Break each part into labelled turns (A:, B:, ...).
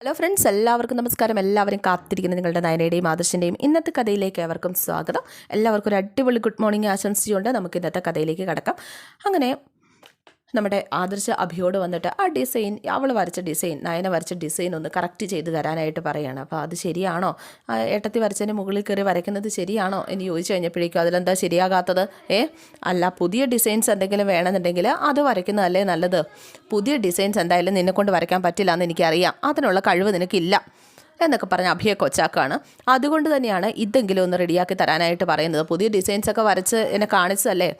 A: Hello friends എല്ലാവർക്കും നമസ്കാരം. എല്ലാവരും കാത്തിരിക്കുന്ന നിങ്ങളുടെ നയനയുടെയും ആദർശിന്റെയും ഇന്നത്തെ കഥയിലേക്ക് അവർക്കും സ്വാഗതം. എല്ലാവർക്കും ഒരു അടിപൊളി ഗുഡ് മോർണിംഗ് ആശംസിച്ചുകൊണ്ട് നമുക്ക് ഇന്നത്തെ കഥയിലേക്ക് കടക്കാം. അങ്ങനെ നമ്മുടെ ആദർശ അഭിയോട് വന്നിട്ട് ആ ഡിസൈൻ അവൾ വരച്ച ഡിസൈൻ നയന വരച്ച ഡിസൈൻ ഒന്ന് കറക്റ്റ് ചെയ്ത് തരാനായിട്ട് പറയുകയാണ് അപ്പോൾ അത് ശരിയാണോ? ഏട്ടത്തി വരച്ചതിന് മുകളിൽ കയറി വരയ്ക്കുന്നത് ശരിയാണോ? എന്ന് ചോദിച്ചു കഴിഞ്ഞപ്പോഴേക്കും അതിലെന്താ ശരിയാകാത്തത്? ഏ? അല്ല പുതിയ ഡിസൈൻസ് എന്തെങ്കിലും വേണമെന്നുണ്ടെങ്കിൽ അത് വരയ്ക്കുന്നതല്ലേ നല്ലത്? പുതിയ ഡിസൈൻസ് എന്തായാലും നിന്നെക്കൊണ്ട് വരയ്ക്കാൻ പറ്റില്ല എന്ന് എനിക്കറിയാം. അതിനുള്ള കഴിവ് നിനക്കില്ല. എന്നൊക്കെ പറഞ്ഞ അഭിയ കൊച്ചാക്കാണ്. അതുകൊണ്ട് തന്നെയാണ് ഇതെങ്കിലും ഒന്ന് റെഡിയാക്കി തരാനായിട്ട് പറയുന്നത്. പുതിയ ഡിസൈൻസൊക്കെ വരച്ച് എന്നെ കാണിച്ചതല്ലേ?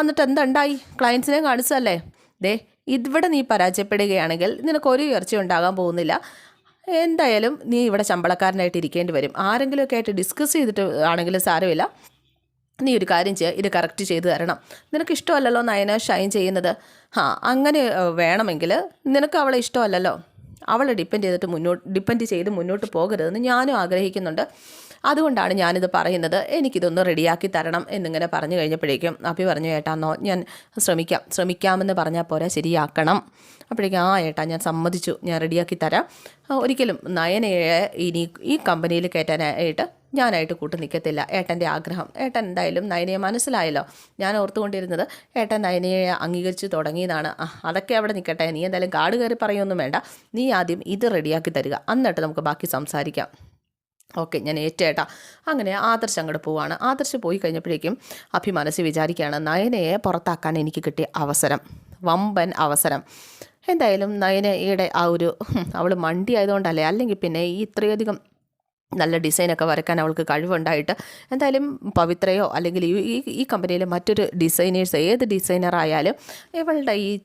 A: എന്നിട്ട് എന്തുണ്ടായി ക്ലയൻസിനെ കാണിച്ചതല്ലേ? ദേ ഇവിടെ നീ പരാജയപ്പെടുകയാണെങ്കിൽ നിനക്ക് ഒരു ഉയർച്ച ഉണ്ടാകാൻ പോകുന്നില്ല. എന്തായാലും നീ ഇവിടെ ശമ്പളക്കാരനായിട്ട് ഇരിക്കേണ്ടി വരും. ആരെങ്കിലുമൊക്കെ ആയിട്ട് ഡിസ്കസ് ചെയ്തിട്ട് ആണെങ്കിലും സാരമില്ല. നീ ഒരു കാര്യം ചെയ്യുക ഇത് കറക്റ്റ് ചെയ്തു തരണം. നിനക്ക് ഇഷ്ടമല്ലല്ലോ നയന ഷൈൻ ചെയ്യുന്നത്? ആ അങ്ങനെ വേണമെങ്കിൽ നിനക്ക് അവളെ ഇഷ്ടമല്ലല്ലോ? അവളെ ഡിപ്പെൻഡ് ചെയ്തിട്ട് മുന്നോട്ട് ഡിപ്പെൻഡ് ചെയ്ത് മുന്നോട്ട് പോകരുതെന്ന് ഞാനും ആഗ്രഹിക്കുന്നുണ്ട്. അതുകൊണ്ടാണ് ഞാനിത് പറയുന്നത്. എനിക്കിതൊന്ന് റെഡിയാക്കി തരണം എന്നിങ്ങനെ പറഞ്ഞു കഴിഞ്ഞപ്പോഴേക്കും അപ്പി പറഞ്ഞു ഏട്ടാ എന്നോ ഞാൻ ശ്രമിക്കാം. ശ്രമിക്കാമെന്ന് പറഞ്ഞാൽ പോരാ ശരിയാക്കണം. അപ്പോഴേക്കും ആ ഏട്ടാ ഞാൻ സമ്മതിച്ചു. ഞാൻ റെഡിയാക്കി തരാം. ഒരിക്കലും നയനയെ ഇനി ഈ കമ്പനിയിൽ കയറ്റാനായിട്ട് ഞാനായിട്ട് കൂട്ടു നിൽക്കത്തില്ല. ഏട്ടന്റെ ആഗ്രഹം. ഏട്ടൻ എന്തായാലും നയനയെ മനസ്സിലായല്ലോ. ഞാൻ ഓർത്തുകൊണ്ടിരുന്നത് ഏട്ടൻ നയനയെ അംഗീകരിച്ച് തുടങ്ങിയതാണ്. അതൊക്കെ അവിടെ നിൽക്കട്ടെ. നീ എന്തായാലും കാട് കയറി പറയൊന്നും വേണ്ട. നീ ആദ്യം ഇത് റെഡിയാക്കി തരിക. എന്നിട്ട് നമുക്ക് ബാക്കി സംസാരിക്കാം. ഓക്കെ ഞാൻ ഏറ്റേട്ടാ. അങ്ങനെ ആദർശ് അങ്ങോട്ട് പോവാണ്. ആദർശ് പോയി കഴിഞ്ഞപ്പോഴേക്കും അഭിമാനസി വിചാരിക്കുകയാണ് നയനയെ പുറത്താക്കാൻ എനിക്ക് കിട്ടിയ അവസരം വമ്പൻ അവസരം. എന്തായാലും നയനയുടെ ആ ഒരു അവൾ മണ്ടി ആയതുകൊണ്ടല്ലേ അല്ലെങ്കിൽ പിന്നെ ഈ ഇത്രയധികം നല്ല ഡിസൈനൊക്കെ വരയ്ക്കാൻ അവൾക്ക് കഴിവുണ്ടായിട്ട് എന്തായാലും പവിത്രയോ അല്ലെങ്കിൽ ഈ ഈ- കമ്പനിയിലെ മറ്റൊരു ഡിസൈനേഴ്സ് ഏത് ഡിസൈനറായാലും ഇവളുടെ ഈ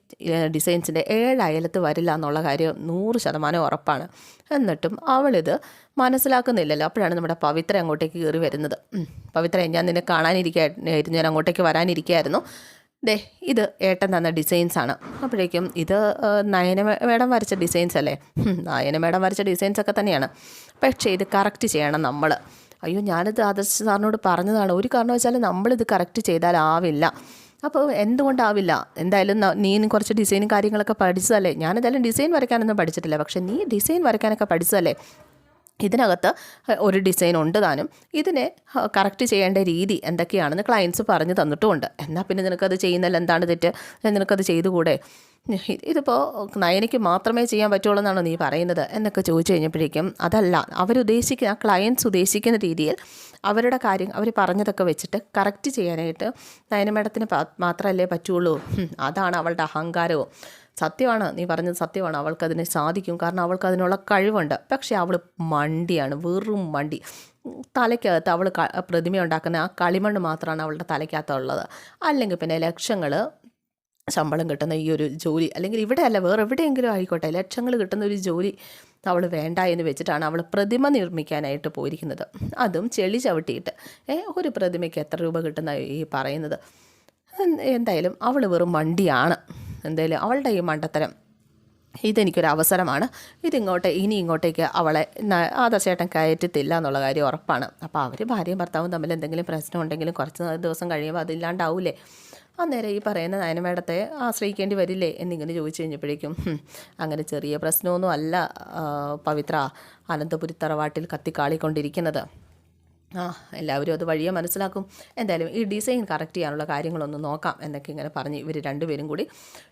A: ഡിസൈൻസിന്റെ ഏഴ് അയലത്ത് വരില്ല എന്നുള്ള കാര്യം നൂറ് ശതമാനം ഉറപ്പാണ്. എന്നിട്ടും അവളിത് മനസ്സിലാക്കുന്നില്ലല്ലോ. അപ്പോഴാണ് നമ്മുടെ പവിത്ര അങ്ങോട്ടേക്ക് കയറി വരുന്നത്. പവിത്ര ഞാൻ നിന്നെ കാണാനിരിക്കായിരുന്നു ഞാൻ അങ്ങോട്ടേക്ക് വരാനിരിക്കുകയായിരുന്നു ദേ ഇത് ഏട്ടൻ തന്ന ഡിസൈൻസ് ആണ് അപ്പോഴേക്കും ഇത് നയന മേഡം വരച്ച ഡിസൈൻസ് അല്ലേ നയന മേഡം വരച്ച ഡിസൈൻസ് ഒക്കെ തന്നെയാണ്. പക്ഷേ ഇത് കറക്റ്റ് ചെയ്യണം നമ്മൾ അയ്യോ ഞാനിത് ആദർശ് സാറിനോട് പറഞ്ഞതാണ്. ഒരു കാരണവശാലും നമ്മളിത് കറക്റ്റ് ചെയ്താലാവില്ല. അപ്പോൾ എന്തുകൊണ്ടാവില്ല? എന്തായാലും നീ കുറച്ച് ഡിസൈനും കാര്യങ്ങളൊക്കെ പഠിച്ചതല്ലേ? ഞാനെന്തായാലും ഡിസൈൻ വരയ്ക്കാനൊന്നും പഠിച്ചിട്ടില്ല. പക്ഷേ നീ ഡിസൈൻ വരയ്ക്കാനൊക്കെ പഠിച്ചതല്ലേ? ഇതിനകത്ത് ഒരു ഡിസൈൻ ഉണ്ട് താനും. ഇതിനെ കറക്റ്റ് ചെയ്യേണ്ട രീതി എന്തൊക്കെയാണെന്ന് ക്ലയൻസ് പറഞ്ഞു തന്നിട്ടുമുണ്ട്. എന്നാൽ പിന്നെ നിനക്കത് ചെയ്യുന്നതിൽ എന്താണ് തെറ്റ്? നിനക്കത് ചെയ്തുകൂടെ? ഇതിപ്പോൾ നയനയ്ക്ക് മാത്രമേ ചെയ്യാൻ പറ്റുള്ളൂ എന്നാണ് നീ പറയുന്നത്? എന്നൊക്കെ ചോദിച്ചു കഴിഞ്ഞപ്പോഴേക്കും അതല്ല അവരുദ്ദേശിക്കുന്ന ആ ക്ലയൻസ് ഉദ്ദേശിക്കുന്ന രീതിയിൽ അവരുടെ കാര്യം അവർ പറഞ്ഞതൊക്കെ വെച്ചിട്ട് കറക്റ്റ് ചെയ്യാനായിട്ട് നയന മേഡത്തിന് മാത്രമല്ലേ പറ്റുള്ളൂ. അതാണ് അവളുടെ അഹങ്കാരവും. സത്യമാണ് നീ പറഞ്ഞത് സത്യമാണ്. അവൾക്കതിന് സാധിക്കും. കാരണം അവൾക്ക് അതിനുള്ള കഴിവുണ്ട്. പക്ഷേ അവൾ മണ്ടിയാണ് വെറും മണ്ടി. തലയ്ക്കകത്ത് അവൾ പ്രതിമ ഉണ്ടാക്കുന്ന ആ കളിമണ്ണ് മാത്രമാണ് അവളുടെ തലയ്ക്കകത്തുള്ളത്. അല്ലെങ്കിൽ പിന്നെ ലക്ഷങ്ങൾ ശമ്പളം കിട്ടുന്ന ഈ ഒരു ജോലി അല്ലെങ്കിൽ ഇവിടെ അല്ല വേറെ എവിടെയെങ്കിലും ആയിക്കോട്ടെ ലക്ഷങ്ങൾ കിട്ടുന്ന ഒരു ജോലി അവൾ വേണ്ട എന്ന് വെച്ചിട്ടാണ് അവൾ പ്രതിമ നിർമ്മിക്കാനായിട്ട് പോയിരിക്കുന്നത്. അതും ചെളി ചവിട്ടിയിട്ട് ഒരു പ്രതിമയ്ക്ക് എത്ര രൂപ കിട്ടുന്ന ഈ പറയുന്നത്. എന്തായാലും അവൾ വെറും മണ്ടിയാണ്. എന്തായാലും അവളുടെ ഈ മണ്ടത്തരം. ഇതെനിക്കൊരു അവസരമാണ് ഇതിങ്ങോട്ട് ഇനി ഇങ്ങോട്ടേക്ക് അവളെ ആദർശേട്ടൻ കയറ്റത്തില്ല എന്നുള്ള കാര്യം ഉറപ്പാണ്. അപ്പോൾ അവർ ഭാര്യയും ഭർത്താവും തമ്മിൽ എന്തെങ്കിലും പ്രശ്നം ഉണ്ടെങ്കിലും കുറച്ച് ദിവസം കഴിയുമ്പോൾ അതില്ലാണ്ടാവൂലേ? അന്നേരം ഈ പറയുന്ന നയനമേടത്തെ ആശ്രയിക്കേണ്ടി വരില്ലേ എന്നിങ്ങനെ ചോദിച്ചു കഴിഞ്ഞപ്പോഴേക്കും അങ്ങനെ ചെറിയ പ്രശ്നമൊന്നും അല്ല പവിത്ര അനന്തപുരി തറവാട്ടിൽ കത്തിക്കാളിക്കൊണ്ടിരിക്കുന്നത്. ആ എല്ലാവരും അത് വഴിയെ മനസ്സിലാക്കും. എന്തായാലും ഈ ഡിസൈൻ കറക്റ്റ് ചെയ്യാനുള്ള കാര്യങ്ങളൊന്ന് നോക്കാം എന്നൊക്കെ ഇങ്ങനെ പറഞ്ഞ് ഇവർ രണ്ടുപേരും കൂടി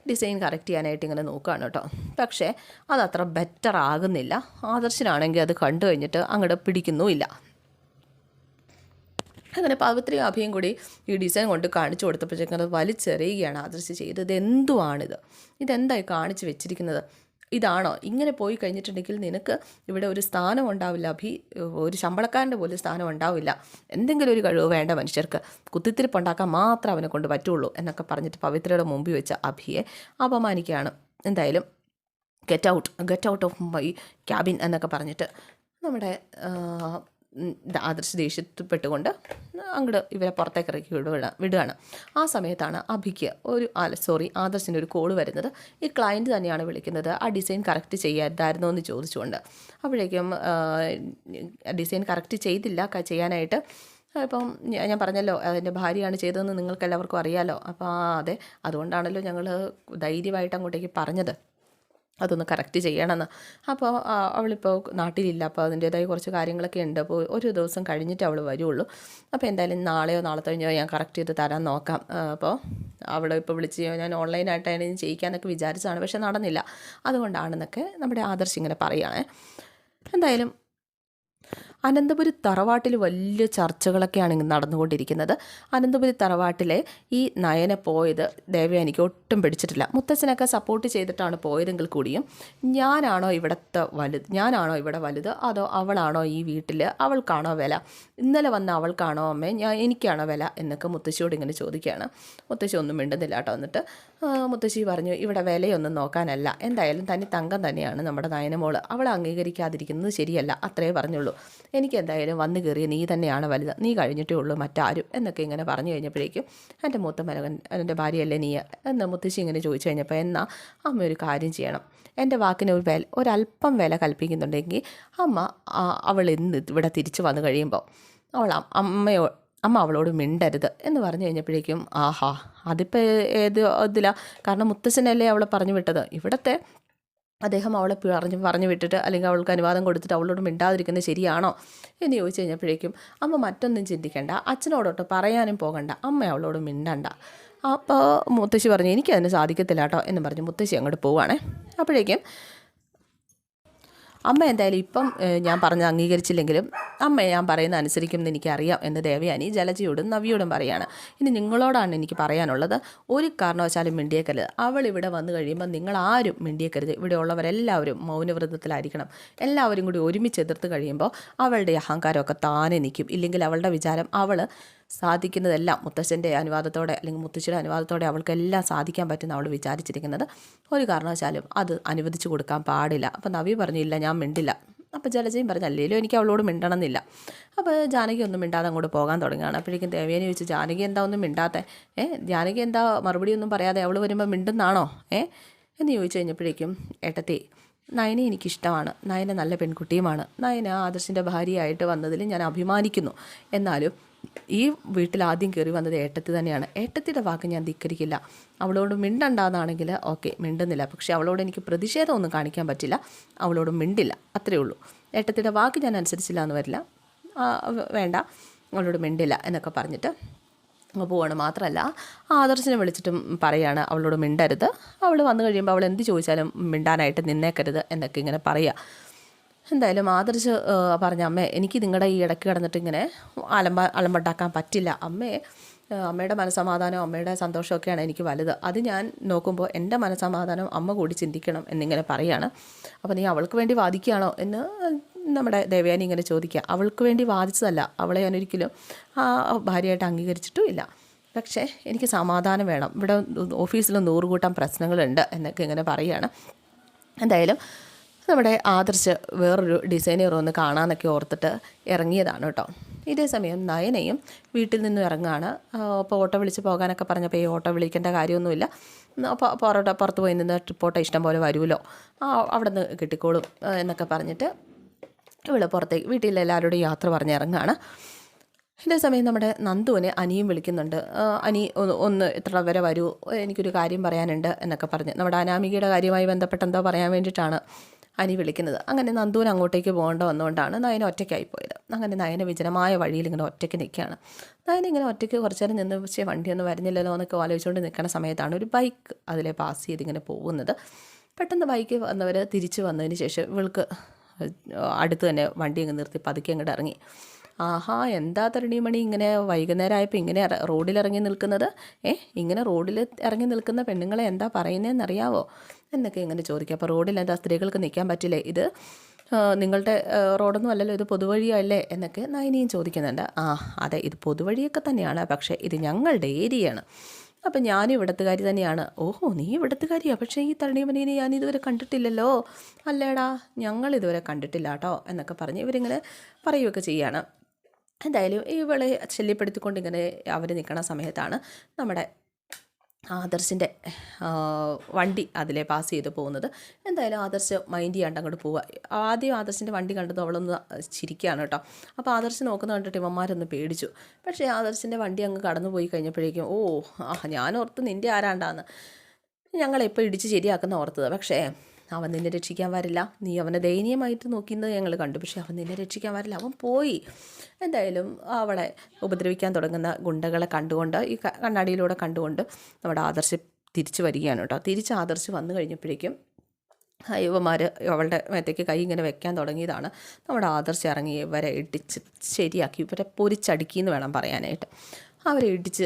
A: ഡിസൈൻ കറക്റ്റ് ചെയ്യാനായിട്ട് ഇങ്ങനെ നോക്കുകയാണ് കേട്ടോ. പക്ഷേ അത്ര ബെറ്റർ ആകുന്നില്ല. ആദർശനാണെങ്കിൽ അത് കണ്ടു കഴിഞ്ഞിട്ട് അങ്ങോട്ട് പിടിക്കുന്നുമില്ല. അങ്ങനെ പാവത്രി അഭിയും കൂടി ഈ ഡിസൈൻ കൊണ്ട് കാണിച്ചു കൊടുത്തപ്പോഴത്തേക്കും അത് വലിച്ചെറിയുകയാണ് ആദർശ് ചെയ്തത്. എന്തുവാണിത് ഇതെന്തായി കാണിച്ചു വെച്ചിരിക്കുന്നത്? ഇതാണോ? ഇങ്ങനെ പോയി കഴിഞ്ഞിട്ടുണ്ടെങ്കിൽ നിനക്ക് ഇവിടെ ഒരു സ്ഥാനം ഉണ്ടാവില്ല അഭി. ഒരു ശമ്പളക്കാരന്റെ പോലും സ്ഥാനം ഉണ്ടാവില്ല. എന്തെങ്കിലും ഒരു കഴിവ് വേണ്ട മനുഷ്യർക്ക്. കുത്തിത്തിരിപ്പുണ്ടാക്കാൻ മാത്രം അവനെ കൊണ്ട് പറ്റുള്ളൂ എന്നൊക്കെ പറഞ്ഞിട്ട് പവിത്രയുടെ മുമ്പിൽ വെച്ച അഭിയെ അപമാനിക്കുകയാണ്. എന്തായാലും get out get out of my cabin എന്നൊക്കെ പറഞ്ഞിട്ട് നമ്മുടെ ആദർശ് ദേഷ്യപ്പെട്ടുകൊണ്ട് അങ്ങോട്ട് ഇവരെ പുറത്തേക്ക് ഇറക്കി വിടുക വിടുകയാണ്. ആ സമയത്താണ് അഭിക്ക് ഒരു സോറി ആദർശിന്റെ ഒരു കോൾ വരുന്നത്. ഈ ക്ലയന്റ് തന്നെയാണ് വിളിക്കുന്നത്. ആ ഡിസൈൻ കറക്റ്റ് ചെയ്യാതായിരുന്നോ എന്ന് ചോദിച്ചുകൊണ്ട്. അപ്പോഴേക്കും ഡിസൈൻ കറക്റ്റ് ചെയ്തില്ല. ചെയ്യാനായിട്ട് ഇപ്പം ഞാൻ പറഞ്ഞല്ലോ അതിന്റെ ഭാര്യയാണ് ചെയ്തതെന്ന് നിങ്ങൾക്ക് എല്ലാവർക്കും അറിയാലോ അപ്പോൾ അതെ. അതുകൊണ്ടാണല്ലോ ഞങ്ങൾ ധൈര്യമായിട്ട് അങ്ങോട്ടേക്ക് പറഞ്ഞത്. അതൊന്ന് കറക്റ്റ് ചെയ്യണമെന്ന്. അപ്പോൾ അവളിപ്പോൾ നാട്ടിലില്ല. അപ്പോൾ അതിന്റേതായ കുറച്ച് കാര്യങ്ങളൊക്കെ ഉണ്ട്. അപ്പോൾ ഒരു ദിവസം കഴിഞ്ഞിട്ട് അവൾ വരുള്ളൂ. അപ്പോൾ എന്തായാലും നാളെയോ നാളെ കഴിഞ്ഞോ ഞാൻ കറക്റ്റ് ചെയ്ത് തരാൻ നോക്കാം. അപ്പോൾ അവളെ ഇപ്പോൾ വിളിച്ച് ഞാൻ ഓൺലൈനായിട്ടാണ് ഇനി ചെയ്യിക്കാനൊക്കെ വിചാരിച്ചതാണ്. പക്ഷേ നടന്നില്ല. അതുകൊണ്ടാണെന്നൊക്കെ നമ്മുടെ ആദർശ് ഇങ്ങനെ പറയുകയാണ് എന്തായാലും അനന്തപുരി തറവാട്ടിൽ വലിയ ചർച്ചകളൊക്കെയാണ് നടന്നുകൊണ്ടിരിക്കുന്നത്. അനന്തപുരി തറവാട്ടിലെ ഈ നയനെ പോയത് ദേവയാനിക്ക് ഒട്ടും പിടിച്ചിട്ടില്ല. മുത്തച്ഛനൊക്കെ സപ്പോർട്ട് ചെയ്തിട്ടാണ് പോയതെങ്കിൽ കൂടിയും ഞാനാണോ ഇവിടുത്തെ വലുത്? ഞാനാണോ ഇവിടെ വലുത്? അതോ അവളാണോ ഈ വീട്ടിൽ അവൾക്കാണോ വില? ഇന്നലെ വന്ന അവൾക്കാണോ അമ്മേ? ഞാൻ എനിക്കാണോ വില? എന്നൊക്കെ മുത്തശ്ശിയോട് ഇങ്ങനെ ചോദിക്കുകയാണ്. മുത്തശ്ശി ഒന്നും മിണ്ടുന്നില്ല കേട്ടോ. എന്നിട്ട് മുത്തശ്ശി പറഞ്ഞു ഇവിടെ വിലയൊന്നും നോക്കാനല്ല. എന്തായാലും തനി തങ്കം തന്നെയാണ് നമ്മുടെ നയനമോൾ. അവളെ അംഗീകരിക്കാതിരിക്കുന്നത് ശരിയല്ല അത്രേ പറഞ്ഞുള്ളൂ. എനിക്ക് എന്തായാലും വന്നു കയറിയ നീ തന്നെയാണ് വലുത്. നീ കഴിഞ്ഞിട്ടേ ഉള്ളൂ മറ്റാരും എന്നൊക്കെ ഇങ്ങനെ പറഞ്ഞു കഴിഞ്ഞപ്പോഴേക്കും എന്റെ മൂത്ത മലകൻ എന്റെ ഭാര്യയല്ലേ നീ എന്ന് മുത്തശ്ശി ഇങ്ങനെ ചോദിച്ചു കഴിഞ്ഞപ്പോൾ എന്നാൽ അമ്മ ഒരു കാര്യം ചെയ്യണം. എന്റെ വാക്കിന് ഒരു വില ഒരല്പം വില കൽപ്പിക്കുന്നുണ്ടെങ്കിൽ അമ്മ അവൾ ഇന്ന് ഇവിടെ തിരിച്ചു വന്നു കഴിയുമ്പോൾ അവൾ അമ്മയോ അമ്മ അവളോട് മിണ്ടരുത് എന്ന് പറഞ്ഞു കഴിഞ്ഞപ്പോഴേക്കും ആഹാ അതിപ്പോൾ ഏത് ഇതിലാ? കാരണം മുത്തശ്ശനല്ലേ അവളെ പറഞ്ഞു വിട്ടത്. ഇവിടത്തെ അദ്ദേഹം അവളെ പറഞ്ഞു പറഞ്ഞു വിട്ടിട്ട് അല്ലെങ്കിൽ അവൾക്ക് അനുവാദം കൊടുത്തിട്ട് അവളോട് മിണ്ടാതിരിക്കുന്നത് ശരിയാണോ? എന്ന് ചോദിച്ചു കഴിഞ്ഞപ്പോഴേക്കും അമ്മ മറ്റൊന്നും ചിന്തിക്കേണ്ട. അച്ഛനോടൊട്ട് പറയാനും പോകണ്ട. അമ്മ അവളോട് മിണ്ടണ്ട. അപ്പോൾ മുത്തശ്ശി പറഞ്ഞു എനിക്കതിന് സാധിക്കത്തില്ല കേട്ടോ എന്ന് പറഞ്ഞ് മുത്തശ്ശി അങ്ങോട്ട് പോവുകയാണേ അപ്പോഴേക്കും അമ്മ എന്തായാലും ഇപ്പം ഞാൻ പറഞ്ഞ അംഗീകരിച്ചില്ലെങ്കിലും അമ്മ ഞാൻ പറയുന്ന അനുസരിക്കും എന്ന് എനിക്കറിയാം എന്ന് ദേവയാനി ജലജയോടും നവിയോടും പറയാണ്. ഇനി നിങ്ങളോടാണ് എനിക്ക് പറയാനുള്ളത്. ഒരു കാരണവശാലും മിണ്ടിയേക്കരുത്. അവൾ ഇവിടെ വന്നു കഴിയുമ്പോൾ നിങ്ങൾ ആരും മിണ്ടിയേക്കരുത്. ഇവിടെ ഉള്ളവരെല്ലാവരും മൗനവ്രതത്തിലായിരിക്കണം. എല്ലാവരും കൂടി ഒരുമിച്ച് എതിർത്ത് കഴിയുമ്പോൾ അവളുടെ അഹങ്കാരമൊക്കെ താനെ നിൽക്കും. ഇല്ലെങ്കിൽ അവളുടെ വിചാരം അവൾ സാധിക്കുന്നതെല്ലാം മുത്തശ്ശന്റെ അനുവാദത്തോടെ അല്ലെങ്കിൽ മുത്തശ്ശിയുടെ അനുവാദത്തോടെ അവൾക്കെല്ലാം സാധിക്കാൻ പറ്റുന്ന അവൾ വിചാരിച്ചിരിക്കുന്നത് ഒരു കാരണവശാലും അത് അനുവദിച്ചു കൊടുക്കാൻ പാടില്ല. അപ്പം നവി പറഞ്ഞില്ല ഞാൻ മിണ്ടില്ല. അപ്പോൾ ജലജയും പറഞ്ഞു അല്ലെങ്കിലും എനിക്ക് അവളോട് മിണ്ടണമെന്നില്ല. അപ്പോൾ ജാനകി ഒന്നും മിണ്ടാതെ അങ്ങോട്ട് പോകാൻ തുടങ്ങുകയാണ്. അപ്പോഴേക്കും ദേവേനെ ചോദിച്ചു ജാനകി എന്താ ഒന്നും മിണ്ടാത്തെ? ഏ ജാനകി എന്താ മറുപടി ഒന്നും പറയാതെ അവൾ വരുമ്പോൾ മിണ്ടുന്നാണോ? ഏ? എന്ന് ചോദിച്ചു കഴിഞ്ഞപ്പോഴേക്കും ഏട്ടത്തി നയനെ എനിക്കിഷ്ടമാണ്. നയന നല്ല പെൺകുട്ടിയുമാണ്. നയന ആദർശിന്റെ ഭാര്യയായിട്ട് വന്നതിൽ ഞാൻ അഭിമാനിക്കുന്നു. എന്നാലും ഈ വീട്ടിൽ ആദ്യം കയറി വന്നത് ഏട്ടത്തി തന്നെയാണ്. ഏട്ടത്തിയുടെ വാക്ക് ഞാൻ ധിക്കരിക്കില്ല. അവളോട് മിണ്ടണ്ടാന്നാണെങ്കിൽ ഓക്കെ മിണ്ടുന്നില്ല. പക്ഷേ അവളോട് എനിക്ക് പ്രതിഷേധമൊന്നും കാണിക്കാൻ പറ്റില്ല. അവളോട് മിണ്ടില്ല. അത്രയേ ഉള്ളൂ. ഏട്ടത്തിയുടെ വാക്ക് ഞാൻ അനുസരിച്ചില്ല എന്ന് വരില്ല. വേണ്ട. അവളോട് മിണ്ടില്ല എന്നൊക്കെ പറഞ്ഞിട്ട് പോവാണ്. മാത്രമല്ല ആദർശിനെ വിളിച്ചിട്ടും പറയാണ് അവളോട് മിണ്ടരുത്. അവൾ വന്നു കഴിയുമ്പോൾ അവൾ എന്ത് ചോദിച്ചാലും മിണ്ടാനായിട്ട് നിന്നേക്കരുത് എന്നൊക്കെ ഇങ്ങനെ പറയുക എന്തായാലും ആദർശ് പറഞ്ഞ അമ്മേ എനിക്ക് നിങ്ങളുടെ ഈ ഇടയ്ക്ക് കിടന്നിട്ട് ഇങ്ങനെ അലമ്പ അലമ്പുണ്ടാക്കാൻ പറ്റില്ല. അമ്മേ അമ്മയുടെ മനസമാധാനവും അമ്മയുടെ സന്തോഷമൊക്കെയാണ് എനിക്ക് വലുത്. അത് ഞാൻ നോക്കുമ്പോൾ എന്റെ മനസമാധാനം അമ്മ കൂടി ചിന്തിക്കണം എന്നിങ്ങനെ പറയാണ്. അപ്പോൾ നീ അവൾക്ക് വേണ്ടി വാദിക്കുകയാണോ എന്ന് നമ്മുടെ ദേവയാനി ഇങ്ങനെ ചോദിക്കുക. അവൾക്ക് വേണ്ടി വാദിച്ചതല്ല. അവളെ ഞാൻ ഒരിക്കലും ആ ഭാര്യയായിട്ട് അംഗീകരിച്ചിട്ടും ഇല്ല. പക്ഷേ എനിക്ക് സമാധാനം വേണം. ഇവിടെ ഓഫീസിൽ നൂറുകൂട്ടം പ്രശ്നങ്ങളുണ്ട് എന്നൊക്കെ ഇങ്ങനെ പറയുകയാണ് എന്തായാലും നമ്മുടെ ആദർശ് വേറൊരു ഡിസൈനർ ഒന്ന് കാണാനൊക്കെ ഓർത്തിട്ട് ഇറങ്ങിയതാണ് കേട്ടോ. ഇതേ സമയം നയനയും വീട്ടിൽ നിന്നും ഇറങ്ങുകയാണ് അപ്പോൾ ഓട്ടോ വിളിച്ച് പോകാനൊക്കെ പറഞ്ഞപ്പോൾ ഈ ഓട്ടോ വിളിക്കേണ്ട കാര്യമൊന്നുമില്ല. അപ്പോൾ പൊറോട്ട പുറത്ത് പോയി നിന്ന് ട്രിപ്പോട്ടോ ഇഷ്ടം പോലെ വരുമല്ലോ. അവിടെ നിന്ന് കിട്ടിക്കോളും എന്നൊക്കെ പറഞ്ഞിട്ട് ഇവിടെ പുറത്തേക്ക് വീട്ടിൽ എല്ലാവരോടും യാത്ര പറഞ്ഞ് ഇറങ്ങുകയാണ് ഇതേ സമയം നമ്മുടെ നന്ദുവിനെ അനിയും വിളിക്കുന്നുണ്ട്. അനി ഒന്ന് ഒന്ന് ഇത്ര വരെ വരൂ എനിക്കൊരു കാര്യം പറയാനുണ്ട് എന്നൊക്കെ പറഞ്ഞ്. നമ്മുടെ അനാമികയുടെ കാര്യമായി ബന്ധപ്പെട്ട് എന്തോ പറയാൻ വേണ്ടിയിട്ടാണ്. അനി വിളിക്കുന്നത്. അങ്ങനെ നന്ദുവിൻ അങ്ങോട്ടേക്ക് പോകേണ്ട വന്നുകൊണ്ടാണ് നയന ഒറ്റയ്ക്കായി പോയത്. അങ്ങനെ നയന വിജനമായ വഴിയിൽ ഇങ്ങനെ ഒറ്റയ്ക്ക് നിൽക്കുകയാണ്. നയന ഇങ്ങനെ ഒറ്റയ്ക്ക് കുറച്ച് നേരം നിന്ന് പക്ഷേ വണ്ടിയൊന്നും വരുന്നില്ലല്ലോ എന്നൊക്കെ ആലോചിച്ചുകൊണ്ട് നിൽക്കുന്ന സമയത്താണ് ഒരു ബൈക്ക് അതിലെ പാസ് ചെയ്ത് ഇങ്ങനെ പോകുന്നത്. പെട്ടെന്ന് ബൈക്ക് വന്നവർ തിരിച്ചു വന്നതിന് ശേഷം ഇവൾക്ക് അടുത്ത് തന്നെ വണ്ടി അങ്ങ് നിർത്തി പതുക്കെ അങ്ങോട്ട് ഇറങ്ങി. ആഹാ എന്താ തരുണിമണി ഇങ്ങനെ വൈകുന്നേരമായപ്പോൾ ഇങ്ങനെ റോഡിൽ ഇറങ്ങി നിൽക്കുന്നത്? ഏ ഇങ്ങനെ റോഡിൽ ഇറങ്ങി നിൽക്കുന്ന പെണ്ണുങ്ങളെ എന്താ പറയുന്നതെന്ന് അറിയാവോ എന്നൊക്കെ ഇങ്ങനെ ചോദിക്കുക അപ്പോൾ റോഡിൽ എന്താ സ്ത്രീകൾക്ക് നിൽക്കാൻ പറ്റില്ലേ? ഇത് നിങ്ങളുടെ റോഡൊന്നും അല്ലല്ലോ ഇത് പൊതുവഴിയല്ലേ എന്നൊക്കെ നയനിയും ചോദിക്കുന്നുണ്ട്. ആ അതെ ഇത് പൊതുവഴിയൊക്കെ തന്നെയാണ്. പക്ഷേ ഇത് ഞങ്ങളുടെ ഏരിയയാണ്. അപ്പം ഞാനും ഇവിടത്തുകാരി തന്നെയാണ്. ഓഹോ നീ ഇവിടത്തുകാരിയാ? പക്ഷേ ഈ തരണീമനീനെ ഞാൻ ഇതുവരെ കണ്ടിട്ടില്ലല്ലോ. അല്ലേടാ ഞങ്ങൾ ഇതുവരെ കണ്ടിട്ടില്ല കേട്ടോ എന്നൊക്കെ പറഞ്ഞ് ഇവരിങ്ങനെ പറയുകയൊക്കെ ചെയ്യാണ്. എന്തായാലും ഇവളെ ശല്യപ്പെടുത്തിക്കൊണ്ട് ഇങ്ങനെ അവർ നിൽക്കുന്ന സമയത്താണ് നമ്മുടെ ആദർശിന്റെ വണ്ടി അതിലെ പാസ് ചെയ്ത് പോകുന്നത്. എന്തായാലും ആദർശ് മൈൻഡ് ചെയ്യാണ്ട് അങ്ങോട്ട് പോവുക. ആദ്യം ആദർശിന്റെ വണ്ടി കണ്ടത് അവളൊന്ന് ചിരിക്കുകയാണ് കേട്ടോ. അപ്പോൾ ആദർശ് നോക്കുന്ന കണ്ടിട്ട് ഇവന്മാരൊന്ന് പേടിച്ചു. പക്ഷേ ആദർശിന്റെ വണ്ടി അങ്ങ് കടന്നു പോയി കഴിഞ്ഞപ്പോഴേക്കും ഓ ആ ഞാൻ ഓർത്ത് നിന്റെ ആരാണ്ടാന്ന്. ഞങ്ങളെപ്പോൾ ഇടിച്ച് ശരിയാക്കുന്ന ഓർത്തത്. പക്ഷേ അവൻ നിന്നെ രക്ഷിക്കാൻ വരില്ല. നീ അവനെ ദയനീയമായിട്ട് നോക്കുന്നത് ഞങ്ങൾ കണ്ടു. പക്ഷേ അവൻ നിന്നെ രക്ഷിക്കാൻ വരില്ല. അവൻ പോയി. എന്തായാലും അവളെ ഉപദ്രവിക്കാൻ തുടങ്ങുന്ന ഗുണ്ടകളെ കണ്ടുകൊണ്ട് ഈ കണ്ണാടിയിലൂടെ കണ്ടുകൊണ്ട് നമ്മുടെ ആദർശ് തിരിച്ചു വരികയാണ് കേട്ടോ. തിരിച്ച് ആദർശ് വന്നു കഴിഞ്ഞപ്പോഴേക്കും യുവമാർ അവളുടെ മേത്തേക്ക് കൈ ഇങ്ങനെ വെക്കാൻ തുടങ്ങിയതാണ്. നമ്മുടെ ആദർശ് ഇറങ്ങി ഇവരെ ഇടിച്ച് ശരിയാക്കി ഇവരെ പൊരിച്ചടുക്കി എന്ന് വേണം പറയാനായിട്ട്. അവരെ ഇടിച്ച്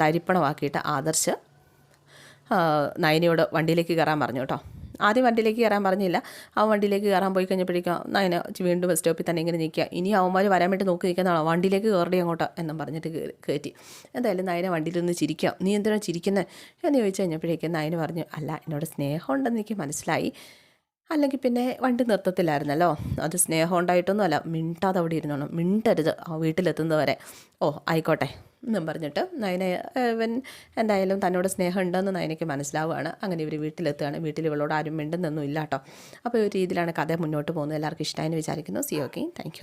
A: തരിപ്പണമാക്കിയിട്ട് ആദർശ് നയനയോട് വണ്ടിയിലേക്ക് കയറാൻ പറഞ്ഞു കേട്ടോ. ആദ്യം വണ്ടിയിലേക്ക് കയറാൻ പറഞ്ഞില്ല. ആ വണ്ടിയിലേക്ക് കയറാൻ പോയി കഴിഞ്ഞപ്പോഴേക്കും അതിന് വീണ്ടും ബസ് സ്റ്റോപ്പിൽ തന്നെ ഇങ്ങനെ നിൽക്കുക. ഇനി അവന്മാർ വരാൻ വേണ്ടി നോക്കി നിൽക്കുന്നതാണോ വണ്ടിയിലേക്ക് കയറി അങ്ങോട്ട് എന്നും പറഞ്ഞിട്ട് കയറി കയറ്റി എന്തായാലും നയനെ വണ്ടിയിൽ നിന്ന് ചിരിക്കാം. നീ എന്തിനാണ് ചിരിക്കുന്നത് എന്ന് ചോദിച്ചു കഴിഞ്ഞപ്പോഴേക്കും നയന് പറഞ്ഞു അല്ല എന്നോട് സ്നേഹമുണ്ടെന്ന് എനിക്ക് മനസ്സിലായി. അല്ലെങ്കിൽ പിന്നെ വണ്ടി നിർത്തത്തില്ലായിരുന്നല്ലോ. അത് സ്നേഹം ഉണ്ടായിട്ടൊന്നുമല്ല. മിണ്ടാതെ അവിടെ ഇരുന്നോണം. മിണ്ടരുത്. ആ വീട്ടിലെത്തുന്നത് വരെ ഓ ആയിക്കോട്ടെ. എന്നും പറഞ്ഞിട്ട് നയന ഇവൻ എന്തായാലും തന്നോട് സ്നേഹം ഉണ്ടെന്ന് നയനയ്ക്ക് മനസ്സിലാവുകയാണ്. അങ്ങനെ ഇവർ വീട്ടിലെത്തുകയാണ്. വീട്ടിൽ ഇവളോട് ആരും മിണ്ടുന്നൊന്നും ഇല്ല കേട്ടോ. അപ്പോൾ ഒരു രീതിയിലാണ് കഥ മുന്നോട്ട് പോകുന്നത്. എല്ലാവർക്കും ഇഷ്ടമായി വിചാരിക്കുന്നു. C okay thank